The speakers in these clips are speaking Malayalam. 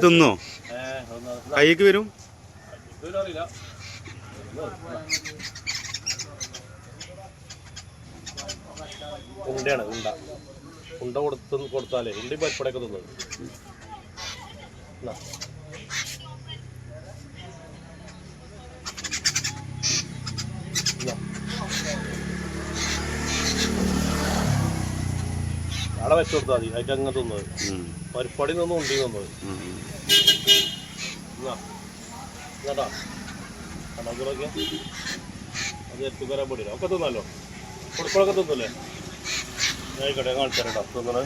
തിന്നോ? ഒന്ന് കൈക്ക് വരും? ഉണ്ടാണ് ഉണ്ടയാണ് ഉണ്ട. ഉണ്ട കൊടുത്ത് കൊടുത്താലേ ഉണ്ടി പരിപ്പടയൊക്കെ തിന്നത് അവിടെ വെച്ച് കൊടുത്താൽ മതി. അതിന്റെ അങ്ങ് തിന്നത് പരിപ്പടി നിന്നും ഉണ്ടി തിന്നത് എന്നാട്ടാ അത് എടുത്തു വരാൻ ഒക്കെ തിന്നല്ലോ കൊടുക്കളൊക്കെ തിന്നല്ലേ? ആയിക്കോട്ടെ കാണിച്ചു തരട്ടോ തിന്നണേ.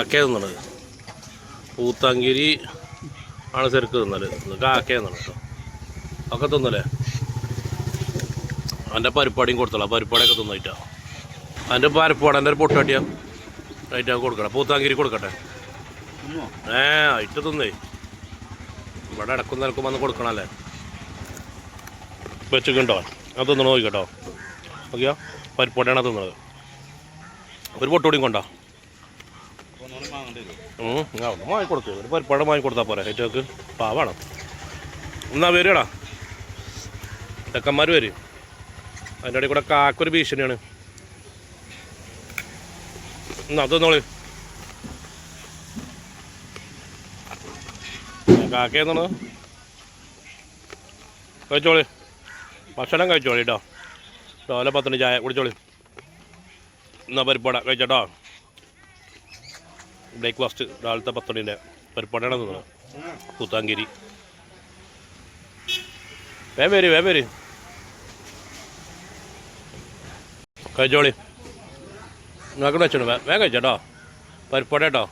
കാക്കയ തിന്നണത് പൂത്താങ്കിരി ആണ് ചെറുക്ക് തിന്നൽ. നിങ്ങൾക്ക് കാക്കയ തിന്നണം കേട്ടോ. ഒക്കെ തന്നല്ലേ? അവന്റെ പരിപ്പാടിയും കൊടുത്തോളാം. പരിപ്പാടിയൊക്കെ തിന്നിട്ടാ അതിന്റെ പരിപ്പാട് എന്റെ ഒരു പൊട്ടാട്ടിയാ റൈറ്റ് കൊടുക്കട്ടെ. പൂത്താങ്കിരി കൊടുക്കട്ടെ? ഏ ഇട്ട് തിന്നേ. ഇവിടെ ഇടക്കും നിലക്കും വന്ന് കൊടുക്കണല്ലേ? വെച്ചിട്ടുണ്ടോ? അത് തന്നോ നോക്കിക്കട്ടോ നോക്കിയാ. പരിപ്പാടിയാണ് തിന്നത് ഒരു പൊട്ടോടിയും കൊണ്ടോ ഒന്നുകൂടി വാങ്ങേണ്ടി വരും. ഉം, ആ, ഒന്ന് വാങ്ങിക്കൊടുക്ക്. ഒരു പരിപ്പാടം വാങ്ങിക്കൊടുത്താൽ പോരെ. ഏറ്റവും പാവാണ്. എന്നാ വരികടാ ചെക്കന്മാർ വരും. അതിന്റെ ഇടയിൽ കൂടെ കാക്കൊരു ഭീഷണിയാണ്. എന്നാ അതൊന്നോളി കാക്കയെന്നാണ് കഴിച്ചോളി. ഭക്ഷണം കഴിച്ചോളി കേട്ടോ രാവിലെ പത്തിന് ചായ കുടിച്ചോളി. എന്നാ പരിപ്പാട. കഴിച്ചോട്ടോ ബ്രേക്ക്ഫാസ്റ്റ് രാവിലത്തെ പത്തണിന്റെ പരിപ്പാടിയാണ് തിന്നത് കൂത്താങ്കിരി. വേമേരി വേമേരി കഴിച്ചോളി. നിങ്ങൾക്ക് വെച്ചോളൂ. വേ വേഗം കഴിച്ചോട്ടോ പരിപ്പാടി കേട്ടോ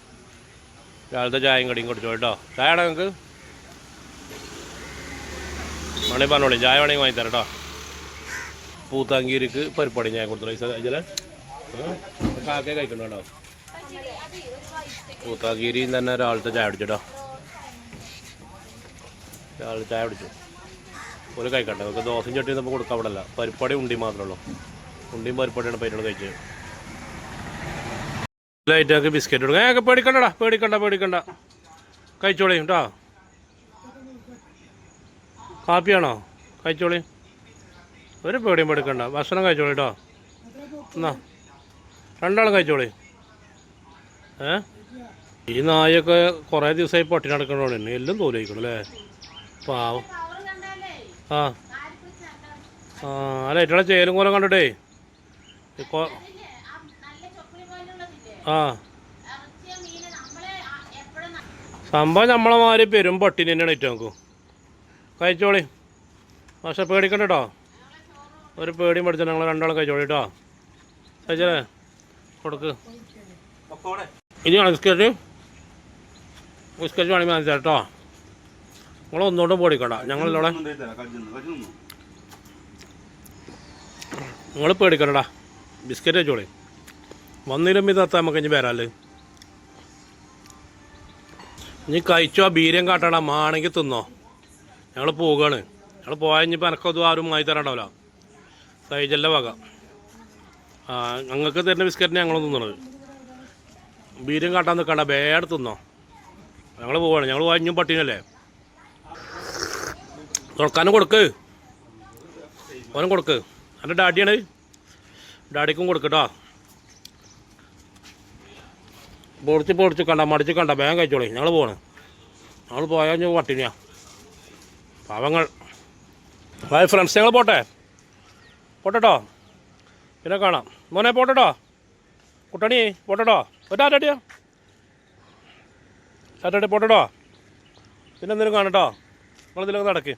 രാവിലത്തെ ചായയും കടിയും കുടിച്ചോ കേട്ടോ ചായ ആണോ നിങ്ങൾക്ക് മണി പറഞ്ഞോളി. ചായ വേണമെങ്കിൽ വാങ്ങി തരാം കേട്ടോ പൂത്താങ്കീരിക്ക് പരിപ്പാടി ഞാൻ കൊടുത്തോളൂ പൈസ കഴിച്ചാലേ കാക്കേ കഴിക്കണം കേട്ടോ പൂത്താഗിരിയിൽ തന്നെ രാവിലത്തെ ചായ കുടിച്ചോ രാവിലെ ചായ പിടിച്ചു ഒരു കഴിക്കട്ടെ നമുക്ക് ദോശയും ചട്ടി നമുക്ക് കൊടുക്കാൻ അവിടെ പരിപ്പാടി ഉണ്ടി മാത്രമേ ഉള്ളൂ. ഉണ്ടിയും പരിപ്പാടിയാണ് പൈനോട് കഴിച്ചത്. ലൈറ്റൊക്കെ ബിസ്ക്കറ്റ് കൊടുക്കാം. ഏക്കെ പേടിക്കണ്ടടാ പേടിക്കണ്ട പേടിക്കണ്ട. കഴിച്ചോളി കേട്ടോ. കാപ്പിയാണോ? കഴിച്ചോളി. ഒരു പേടിയും പേടിക്കണ്ട. ഭക്ഷണം കഴിച്ചോളി കേട്ടോ. എന്നാ രണ്ടാളും കഴിച്ചോളി. ഏ? ഈ നായൊക്കെ കുറേ ദിവസമായി പട്ടി നടക്കണോണ്ട് എല്ലാം തോലിക്കണം അല്ലേ? പാവം. ആ. ആ അല്ല ഏറ്റവും ചേലും കോലം കണ്ടിട്ടേ? ആ. സംഭവം നമ്മളെ മാതിരി പെരും പട്ടിണി തന്നെയാണ് ഏറ്റവും കഴിച്ചോളി. പക്ഷെ പേടിക്കണ്ട കേട്ടോ ഒരു പേടിയും പഠിച്ചാൽ ഞങ്ങൾ രണ്ടാളും കഴിച്ചോളി കേട്ടോ. കഴിച്ചേ കൊടുക്ക്. ഇനി ബിസ്ക്കറ്റ്? ബിസ്ക്കറ്റ് വേണമെങ്കിൽ വാങ്ങിച്ചാൽ കേട്ടോ നിങ്ങൾ ഒന്നുകൊണ്ടും പേടിക്കണ്ട. ഞങ്ങളിവിടെ. നിങ്ങൾ പേടിക്കണ്ടടാ ബിസ്ക്കറ്റ് വെച്ചോളി. ഇത് എത്താൻ നമുക്ക് ഇനി വരാല്ലേ? ഇനി കഴിച്ചോ ബീര്യം കാട്ടണ മാണെങ്കിൽ തിന്നോ. ഞങ്ങൾ പോവുകയാണ്. ഞങ്ങൾ പോയാൽ ഇനിയിപ്പോൾ എനക്കതും ആരും വാങ്ങി തരണ്ടാവില്ല. സൈജല്ല വക. ഞങ്ങൾക്ക് തരുന്ന ബിസ്ക്കറ്റിന് ഞങ്ങൾ തിന്നണത്. ബീര്യം കാട്ടാൻ നിൽക്കണ്ട ബേഡ് തിന്നോ. ഞങ്ങൾ പോവാണ് ഞങ്ങൾ വാങ്ങും പട്ടീനല്ലേ തുറക്കാനും കൊടുക്ക്. ഓനും കൊടുക്ക്. എന്റെ ഡാഡിയാണ്. ഡാഡിക്കും കൊടുക്കട്ടോ പൊടിച്ച് പൊടിച്ച് കണ്ട മടിച്ച് കണ്ട വേഗം കഴിച്ചോളി. ഞങ്ങൾ പോവാണ്. ഞങ്ങൾ പോയാൽ ഞാൻ പട്ടിണിയാ. പാവങ്ങൾ. ഹായ് ഫ്രണ്ട്സ് ഞങ്ങൾ പോട്ടെ. പോട്ടെട്ടോ. പിന്നെ കാണാം. മോനെ പോട്ടെട്ടോ. കുട്ടണി പോട്ടെട്ടോ. ഒറ്റാറ്റടിയോ ടാറ്റടി പോട്ടെട്ടോ പിന്നെ എന്തെങ്കിലും കാണട്ടോ. നിങ്ങളിതിലൊക്കെ നടക്ക്.